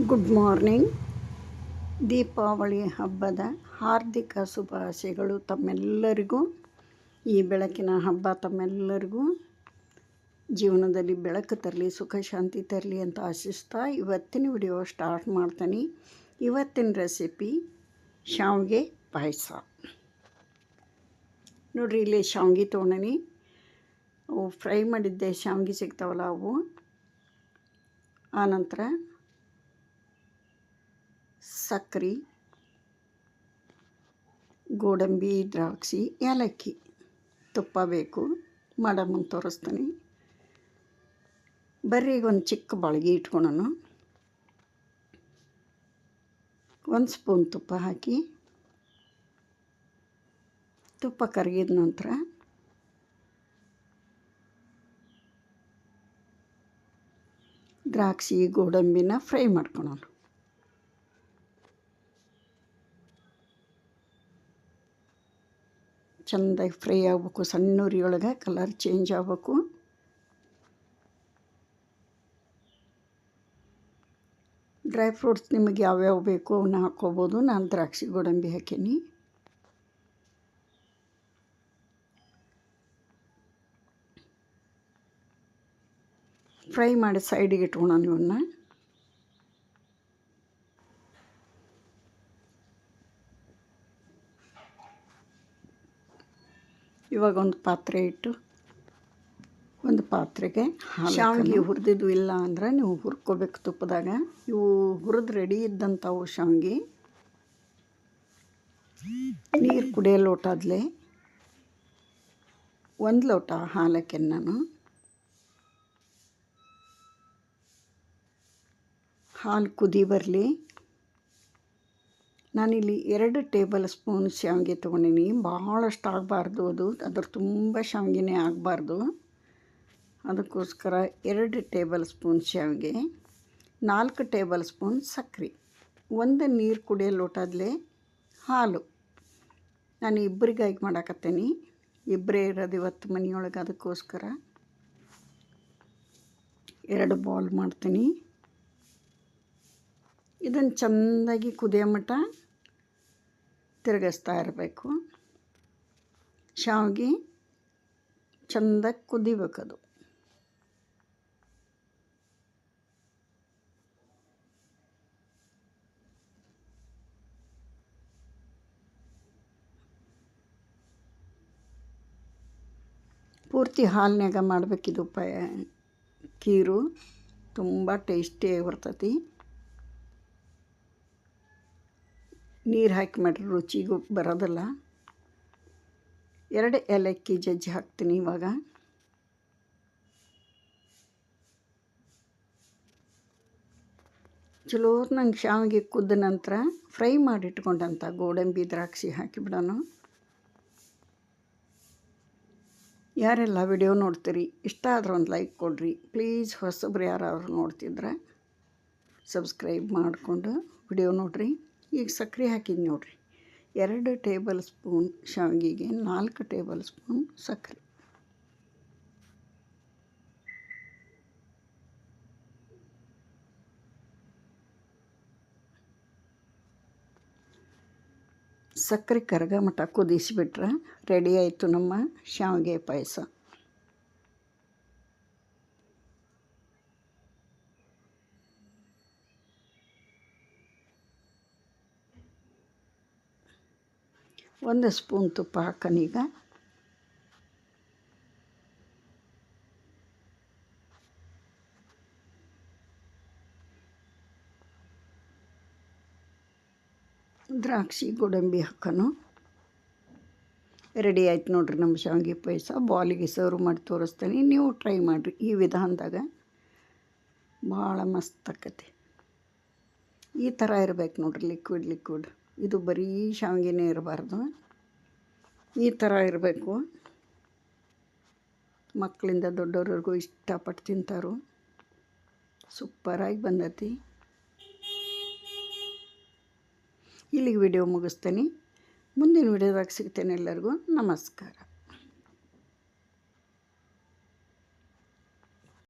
Good morning Deepavali ಹಬ್ಬದ ಹಾರ್ದಿಕ ಶುಭಾಶಯಗಳು ತಮ್ಮೆಲ್ಲರಿಗೂ, ಈ ಬೆಳಕಿನ ಹಬ್ಬ ತಮ್ಮೆಲ್ಲರಿಗೂ. ಜೀವನದಲ್ಲಿ ಬೆಳಕು ತರಲಿ, ಸುಖ, ಶಾಂತಿ ತರಲಿ ಅಂತ ಆಶಿಸ್ತಾ ಇವತ್ತಿನ ವಿಡಿಯೋ ಸ್ಟಾರ್ಟ್ ಮಾಡ್ತೀನಿ. ಇವತ್ತಿನ ರೆಸಿಪಿ ಶಾವಿಗೆ ಪಾಯಸ. ನೋಡಿರಿ, ಇಲ್ಲಿ ಶಾವಿಗೆ ತೋಣನಿ. ಅವು ಫ್ರೈ ಮಾಡಿದ್ದೆ, ಶಾವಿಗೆ ಸಿಗ್ತಾವಲ್ಲ ಅವು. ಆನಂತರ ಸಕ್ರೆ, ಗೋಡಂಬಿ, ದ್ರಾಕ್ಷಿ, ಏಲಕ್ಕಿ. ತುಪ್ಪ ಬೇಕು ಮಾಡೋ ಮುಂದೆ ತೋರಿಸ್ತೀನಿ. ಬರ್ರಿ ಈಗ ಒಂದು ಚಿಕ್ಕ ಬಾಳ್ಗೆ ಇಟ್ಕೊಳೋಣ. ಒಂದು ಸ್ಪೂನ್ ತುಪ್ಪ ಹಾಕಿ. ತುಪ್ಪ ಕರಗಿದ ನಂತರ ದ್ರಾಕ್ಷಿ, ಗೋಡಂಬಿನ ಫ್ರೈ ಮಾಡ್ಕೊಳೋಣ. ಚೆಂದಾಗಿ ಫ್ರೈ ಆಗಬೇಕು, ಸಣ್ಣ ಉರಿಯೊಳಗೆ ಕಲರ್ ಚೇಂಜ್ ಆಗಬೇಕು. ಡ್ರೈ ಫ್ರೂಟ್ಸ್ ನಿಮಗೆ ಯಾವ್ಯಾವ ಬೇಕು ಅವನ್ನ ಹಾಕ್ಕೋಬೋದು. ನಾನು ದ್ರಾಕ್ಷಿ ಗೋಡಂಬಿ ಹಾಕೀನಿ. ಫ್ರೈ ಮಾಡಿ ಸೈಡಿಗೆ ಇಟ್ಕೊಳೋಣ ಇವನ್ನ ಇವಾಗ ಒಂದು ಪಾತ್ರೆ ಇಟ್ಟು ಒಂದು ಪಾತ್ರೆಗೆ ಶಾವಿಗೆ ಹುರಿದಿದ್ದು ಇಲ್ಲ ಅಂದ್ರೆ ನೀವು ಹುರ್ಕೋಬೇಕು ತುಪ್ಪದಾಗ. ಇವು ಹುರಿದು ರೆಡಿ ಇದ್ದಂಥವು ಶಾವಿಗೆ. ನೀರು ಕುಡಿಯೋ ಲೋಟದಲ್ಲಿ ಒಂದು ಲೋಟ ಹಾಲಕ್ಕೆ ನಾನು ಹಾಲು ಕುದಿ ಬರಲಿ. ನಾನಿಲ್ಲಿ ಎರಡು ಟೇಬಲ್ ಸ್ಪೂನ್ ಶಾವಿಗೆ ತೊಗೊಂಡಿನಿ. ಭಾಳಷ್ಟು ಆಗಬಾರ್ದು ಅದು. ಅದ್ರ ತುಂಬ ಶಾವಿಗೆನೇ ಆಗಬಾರ್ದು. ಅದಕ್ಕೋಸ್ಕರ ಎರಡು ಟೇಬಲ್ ಸ್ಪೂನ್ ಶಾವಿಗೆ, ನಾಲ್ಕು ಟೇಬಲ್ ಸ್ಪೂನ್ ಸಕ್ಕರೆ ಒಂದು ನೀರು ಕುಡಿಯೋ ಲೋಟದಲ್ಲೇ ಹಾಲು. ನಾನು ಇಬ್ಬರಿಗಾಗಿ ಮಾಡಾಕತ್ತೇನೆ. ಇಬ್ಬರೇ ಇರೋದು ಇವತ್ತು ಮನೆಯೊಳಗೆ. ಅದಕ್ಕೋಸ್ಕರ ಎರಡು ಬಾಲ್ ಮಾಡ್ತೀನಿ. ಇದನ್ನು ಚೆಂದಾಗಿ ಕುದಿಯೋ ಮಟ್ಟ ತಿರುಗಿಸ್ತಾ ಇರಬೇಕು. ಶಾವಿಗೆ ಚೆಂದಾಗಿ ಕುದಿಬೇಕದು. ಪೂರ್ತಿ ಹಾಲಿನಾಗ ಮಾಡಬೇಕಿದು ಪ ಕೀರು. ತುಂಬ ಟೇಸ್ಟಿಯಾಗಿ ಬರ್ತೈತಿ. ನೀರು ಹಾಕಿ ಮಾಡಿರಿ, ರುಚಿಗೂ ಬರೋದಲ್ಲ. ಎರಡು ಏಲಕ್ಕಿ ಜಜ್ಜಿ ಹಾಕ್ತೀನಿ ಇವಾಗ. ಚಲೋ ನಂಗೆ ಶಾವಿಗೆ ಕುದ್ದ ನಂತರ ಫ್ರೈ ಮಾಡಿಟ್ಕೊಂಡಂಥ ಗೋಡಂಬಿ ದ್ರಾಕ್ಷಿ ಹಾಕಿಬಿಡೋಣ ಯಾರೆಲ್ಲ ವಿಡಿಯೋ ನೋಡ್ತೀರಿ, ಇಷ್ಟ ಆದ್ರೆ ಒಂದು ಲೈಕ್ ಕೊಡಿರಿ. ಪ್ಲೀಸ್ ಹೊಸಬ್ರು ಯಾರಾದ್ರು ನೋಡ್ತಿದ್ರೆ ಸಬ್ಸ್ಕ್ರೈಬ್ ಮಾಡಿಕೊಂಡು ವಿಡಿಯೋ ನೋಡಿರಿ. ಈಗ ಸಕ್ಕರೆ ಹಾಕಿದ್ದು ನೋಡಿರಿ. ಎರಡು ಟೇಬಲ್ ಸ್ಪೂನ್ ಶಾವಿಗೆಗೆ, ನಾಲ್ಕು ಟೇಬಲ್ ಸ್ಪೂನ್ ಸಕ್ಕರೆ. ಸಕ್ಕರೆ ಕರಗ ಮಟ್ಟ ಕುದಿಸಿಬಿಟ್ರೆ ರೆಡಿ ಆಯಿತು ನಮ್ಮ ಶಾವಿಗೆ ಪಾಯಸ. ಒಂದು ಸ್ಪೂನ್ ತುಪ್ಪ ಹಾಕನೀಗ ದ್ರಾಕ್ಷಿ, ಗೋಡಂಬಿ ಹಾಕೋನು. ರೆಡಿ ಆಯ್ತು ನೋಡ್ರಿ ನಮ್ಮ ಶಾವಿಗೆ ಪಾಯಸ. ಬಾಲಿಗೆ ಸರ್ವ್ ಮಾಡಿ ತೋರಿಸ್ತೀನಿ. ನೀವು ಟ್ರೈ ಮಾಡಿರಿ ಈ ವಿಧಾನದಾಗ. ಭಾಳ ಮಸ್ತ್ ಆಕತಿ. ಈ ಥರ ಇರ್ಬೇಕು ನೋಡ್ರಿ ಲಿಕ್ವಿಡ್ ಲಿಕ್ವಿಡ್ ಇದು ಬರೀ ಶಾವಿಗೆನೇ ಇರಬಾರ್ದು. ಈ ಥರ ಇರಬೇಕು. ಮಕ್ಕಳಿಂದ ದೊಡ್ಡವ್ರಿಗೂ ಇಷ್ಟಪಟ್ಟು ತಿಂತಾರು. ಸೂಪರಾಗಿ ಬಂದತಿ. ಇಲ್ಲಿಗೆ ವಿಡಿಯೋ ಮುಗಿಸ್ತೀನಿ. ಮುಂದಿನ ವಿಡಿಯೋದಾಗ ಸಿಗ್ತೇನೆ ಎಲ್ಲರಿಗೂ. ನಮಸ್ಕಾರ.